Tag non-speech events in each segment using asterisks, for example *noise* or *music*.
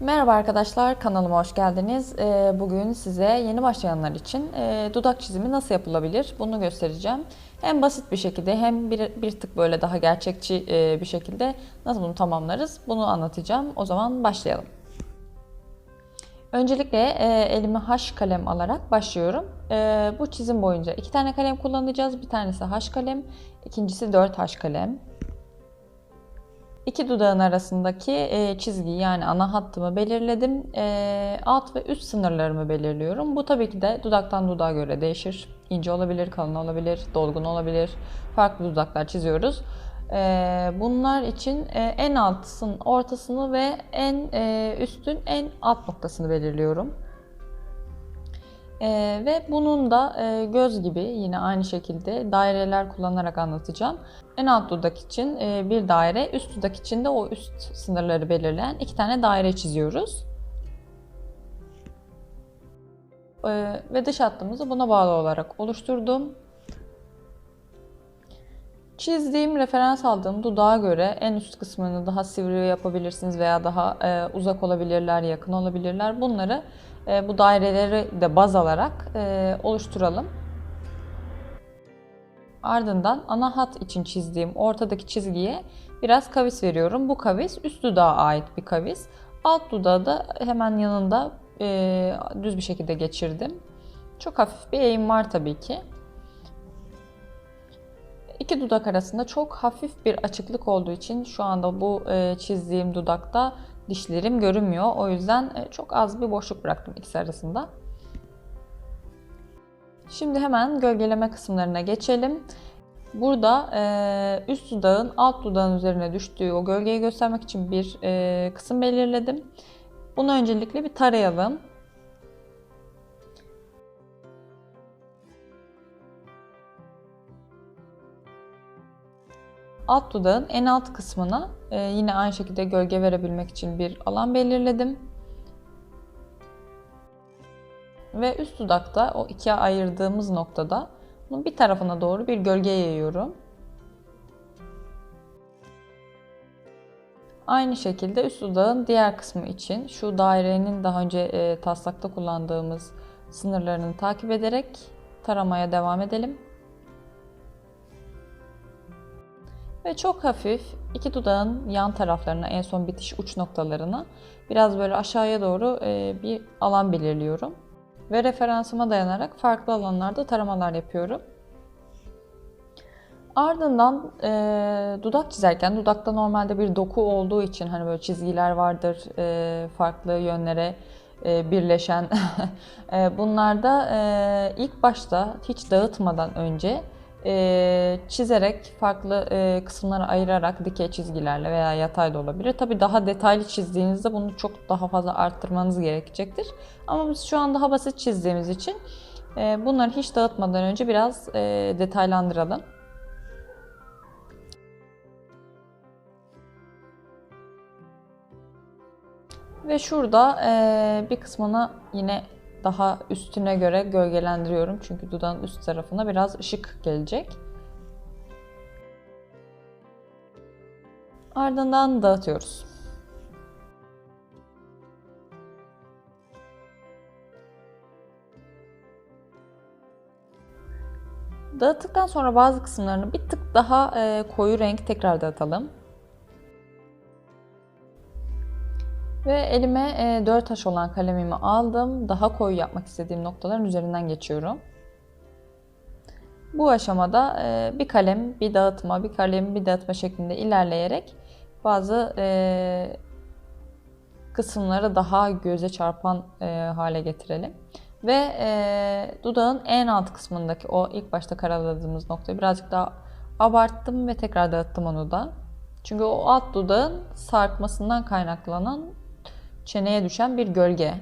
Merhaba arkadaşlar, kanalıma hoş geldiniz. Ee, Bugün size yeni başlayanlar için e, dudak çizimi nasıl yapılabilir bunu göstereceğim. Hem basit bir şekilde hem bir, bir tık böyle daha gerçekçi e, bir şekilde nasıl bunu tamamlarız bunu anlatacağım. O zaman başlayalım. Öncelikle e, elime H kalem alarak başlıyorum. Bu çizim boyunca iki tane kalem kullanacağız. Bir tanesi H kalem, ikincisi 4 H kalem. İki dudağın arasındaki e, çizgiyi yani ana hattımı belirledim. E, alt ve üst sınırlarımı belirliyorum. Bu tabii ki de dudaktan dudağa göre değişir. İnce olabilir, kalın olabilir, dolgun olabilir. Farklı dudaklar çiziyoruz. E, bunlar için e, en altın ortasını ve en e, üstün en alt noktasını belirliyorum. Ee, ve bunun da e, göz gibi yine aynı şekilde daireler kullanarak anlatacağım. En alt dudak için e, bir daire, üst dudak için de o üst sınırları belirleyen iki tane daire çiziyoruz. Ee, ve dış hattımızı buna bağlı olarak oluşturdum. Çizdiğim, referans aldığım dudağa göre en üst kısmını daha sivri yapabilirsiniz veya daha e, uzak olabilirler, yakın olabilirler. Bunları e, bu daireleri de baz alarak e, oluşturalım. Ardından ana hat için çizdiğim ortadaki çizgiye biraz kavis veriyorum. Bu kavis üst dudağa ait bir kavis. Alt dudağı da hemen yanında e, düz bir şekilde geçirdim. Çok hafif bir eğim var tabii ki. İki dudak arasında çok hafif bir açıklık olduğu için şu anda bu e, çizdiğim dudakta dişlerim görünmüyor. O yüzden e, çok az bir boşluk bıraktım ikisi arasında. Şimdi hemen gölgeleme kısımlarına geçelim. Burada e, üst dudağın alt dudağın üzerine düştüğü o gölgeyi göstermek için bir e, kısım belirledim. Bunu öncelikle bir tarayalım. Alt dudağın en alt kısmına e, yine aynı şekilde gölge verebilmek için bir alan belirledim. Ve üst dudakta o ikiye ayırdığımız noktada bunun bir tarafına doğru bir gölge yayıyorum. Aynı şekilde üst dudağın diğer kısmı için şu dairenin daha önce e, taslakta kullandığımız sınırlarını takip ederek taramaya devam edelim. Ve çok hafif iki dudağın yan taraflarına en son bitiş uç noktalarına biraz böyle aşağıya doğru e, bir alan belirliyorum. Ve referansıma dayanarak farklı alanlarda taramalar yapıyorum. Ardından e, dudak çizerken dudakta normalde bir doku olduğu için hani böyle çizgiler vardır e, farklı yönlere e, birleşen. *laughs* e, bunlarda e, ilk başta hiç dağıtmadan önce e, çizerek farklı e, kısımlara ayırarak dikey çizgilerle veya yatay da olabilir. Tabi daha detaylı çizdiğinizde bunu çok daha fazla arttırmanız gerekecektir. Ama biz şu an daha basit çizdiğimiz için e, bunları hiç dağıtmadan önce biraz e, detaylandıralım. Ve şurada e, bir kısmını yine daha üstüne göre gölgelendiriyorum. Çünkü dudağın üst tarafına biraz ışık gelecek. Ardından dağıtıyoruz. Dağıttıktan sonra bazı kısımlarını bir tık daha e, koyu renk tekrar dağıtalım. Ve elime 4 e, taş olan kalemimi aldım. Daha koyu yapmak istediğim noktaların üzerinden geçiyorum. Bu aşamada e, bir kalem bir dağıtma, bir kalem bir dağıtma şeklinde ilerleyerek bazı e, kısımları daha göze çarpan hale getirelim. Ve dudağın en alt kısmındaki o ilk başta karaladığımız noktayı birazcık daha abarttım ve tekrar dağıttım onu da. Çünkü o alt dudağın sarkmasından kaynaklanan çeneye düşen bir gölge.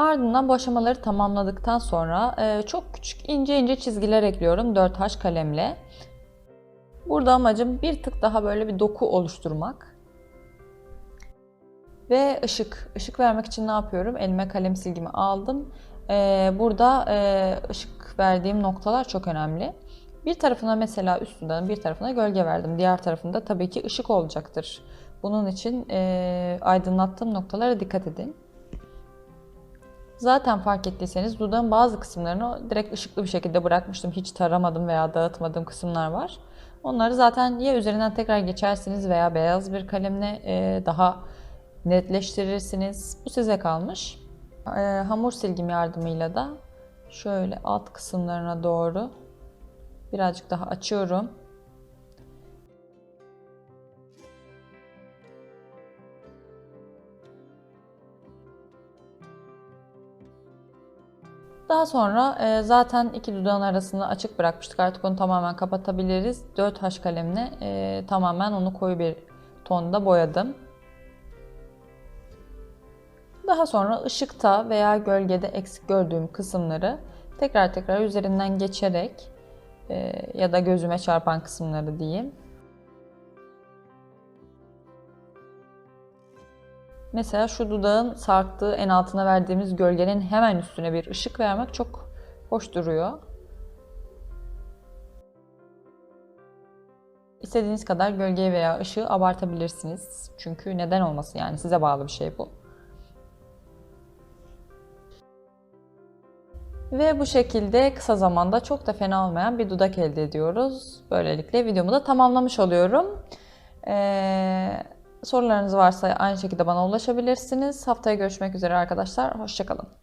Ardından bu aşamaları tamamladıktan sonra e, çok küçük ince ince çizgiler ekliyorum 4H kalemle. Burada amacım bir tık daha böyle bir doku oluşturmak. Ve ışık. Işık vermek için ne yapıyorum? Elime kalem silgimi aldım. Ee, burada e, ışık verdiğim noktalar çok önemli. Bir tarafına mesela üstünden bir tarafına gölge verdim. Diğer tarafında tabii ki ışık olacaktır. Bunun için e, aydınlattığım noktalara dikkat edin. Zaten fark ettiyseniz dudağın bazı kısımlarını direkt ışıklı bir şekilde bırakmıştım. Hiç taramadım veya dağıtmadığım kısımlar var. Onları zaten ya üzerinden tekrar geçersiniz veya beyaz bir kalemle e, daha netleştirirsiniz. Bu size kalmış. E, hamur silgim yardımıyla da şöyle alt kısımlarına doğru birazcık daha açıyorum. Daha sonra e, zaten iki dudağın arasını açık bırakmıştık. Artık onu tamamen kapatabiliriz. 4H kalemle e, tamamen onu koyu bir tonda boyadım. Daha sonra ışıkta veya gölgede eksik gördüğüm kısımları tekrar tekrar üzerinden geçerek e, ya da gözüme çarpan kısımları diyeyim. Mesela şu dudağın sarktığı en altına verdiğimiz gölgenin hemen üstüne bir ışık vermek çok hoş duruyor. İstediğiniz kadar gölgeyi veya ışığı abartabilirsiniz. Çünkü neden olması yani size bağlı bir şey bu. Ve bu şekilde kısa zamanda çok da fena olmayan bir dudak elde ediyoruz. Böylelikle videomu da tamamlamış oluyorum. Ee, sorularınız varsa aynı şekilde bana ulaşabilirsiniz. Haftaya görüşmek üzere arkadaşlar. Hoşçakalın.